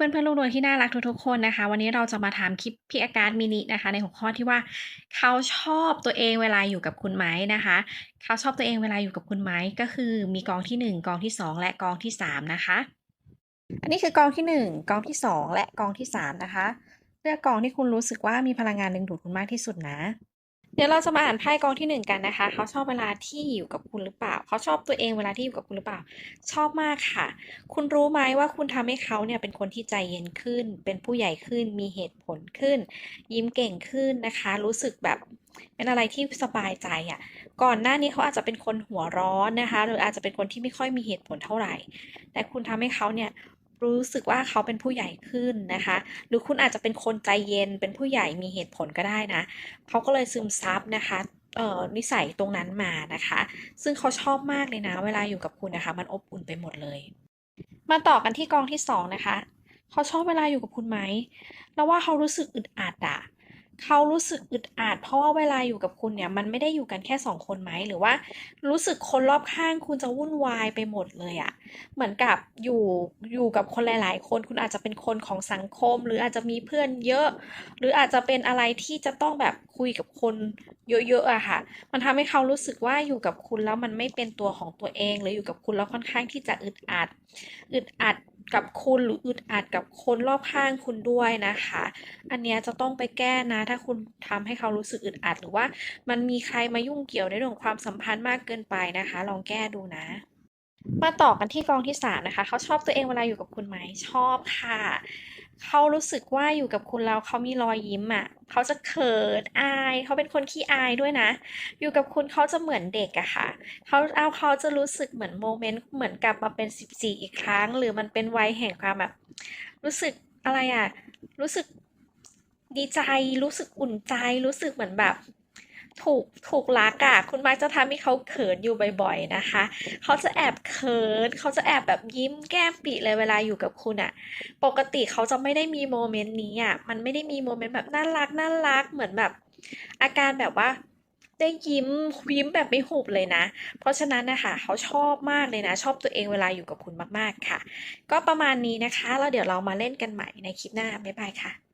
เพื่อนๆลูกเรือที่น่ารักทุกๆคนนะคะ วันนี้เราจะมาถามคลิปพี่อาการมินินะคะ ในหัวข้อที่ว่า เขาชอบตัวเองเวลาอยู่กับคุณไหมนะคะ เขาชอบตัวเองเวลาอยู่กับคุณไหมก็คือมีกองที่หนึ่งกองที่สองและกองที่สามนะคะ อันนี้คือกองที่หนึ่งกองที่สองและกองที่สามนะคะ เลือกกองที่คุณรู้สึกว่ามีพลังงานดึงดูดคุณมากที่สุดนะ ดี๋ยวเราจะมาอ่านไพ่กองที่หนึ่งกันนะคะ เขาชอบเวลาที่อยู่กับคุณหรือเปล่า เขาชอบตัวเองเวลาที่อยู่กับคุณหรือเปล่า ชอบมากค่ะ คุณรู้ไหมว่าคุณทำให้เขาเนี่ยเป็นคนที่ใจเย็นขึ้น เป็นผู้ใหญ่ขึ้น มีเหตุผลขึ้น ยิ้มเก่งขึ้นนะคะ รู้สึกแบบเป็นอะไรที่สบายใจอะ่ะ ก่อนหน้านี้เขาอาจจะเป็นคนหัวร้อนนะคะ หรืออาจจะเป็นคนที่ไม่ค่อยมีเหตุผลเท่าไหร่ แต่คุณทำให้เขาเนี่ย รู้สึกว่าเขาเป็นผู้ใหญ่ขึ้นนะคะ หรือคุณอาจจะเป็นคนใจเย็นเป็นผู้ใหญ่มีเหตุผลก็ได้นะเขาก็เลยซึมซับนะคะนิสัยตรงนั้นมานะคะ ซึ่งเขาชอบมากเลยนะ เวลาอยู่กับคุณนะคะ มันอบอุ่นไปหมดเลย มาต่อกันที่กองที่สองนะคะเขาชอบเวลาอยู่กับคุณไหมแล้วว่าเขารู้สึกอึดอัดอะ เขารู้สึกอึดอัดเพราะว่าเวลาอยู่กับคุณเนี่ย มันไม่ได้อยู่กันแค่สองคนไหมหรือว่า รู้สึกคนรอบข้างคุณจะวุ่นวายไปหมดเลยอะเหมือนกับอยู่อยู่กับคนหลาย ๆ คนคุณอาจจะเป็นคนของสังคม หรืออาจจะมีเพื่อนเยอะ หรืออาจจะเป็นอะไรที่จะต้องแบบคุยกับคนเยอะๆอะค่ะ มันทำให้เขารู้สึกว่าอยู่กับคุณแล้วมันไม่เป็นตัวของตัวเอง หรืออยู่กับคุณแล้วค่อนข้างที่จะอึดอัดอึดอัด กับคุณหรืออึดอัดกับคนรอบข้างคุณด้วยนะคะ อันเนี้ยจะต้องไปแก้นะ ถ้าคุณทำให้เขารู้สึกอึดอัด หรือว่ามันมีใครมายุ่งเกี่ยวในเรื่องความสัมพันธ์มากเกินไปนะคะ ลองแก้ดูนะมาต่อกันที่กองที่สามนะคะ เขาชอบตัวเองเวลาอยู่กับคุณไหมชอบค่ะ เขารู้สึกว่าอยู่กับคุณแล้วเขามีรอยยิ้มอะเขาจะเขินอายเขาเป็นคนขี้อายด้วยนะ อยู่กับคุณเขาจะเหมือนเด็กอะค่ะเขาเอาเขาจะรู้สึกเหมือนโมเมนต์เหมือนกลับมาเป็นสิบสี่อีกครั้ง หรือมันเป็นวัยแห่งความแบบ รู้สึกอะไรอะ รู้สึกดีใจรู้สึกอุ่นใจรู้สึกเหมือนแบบ ถูกถูกรักอะคุณมักจะทำให้เขาเขินอยู่บ่อย ๆนะคะ เขาจะแอบเขิน เขาจะแอบแบบยิ้มแก้มปิเลยเวลาอยู่กับคุณอะปกติเขาจะไม่ได้มีโมเมนต์นี้อะมันไม่ได้มีโมเมนต์แบบน่ารักน่ารักเหมือนแบบ อาการแบบว่าได้ยิ้มยิ้มแบบไม่หุบเลยนะ เพราะฉะนั้นนะคะเขาชอบมากเลยนะ ชอบตัวเองเวลาอยู่กับคุณมากๆค่ะ ก็ประมาณนี้นะคะ แล้วเดี๋ยวเรามาเล่นกันใหม่ในคลิปหน้าบ๊ายบายค่ะ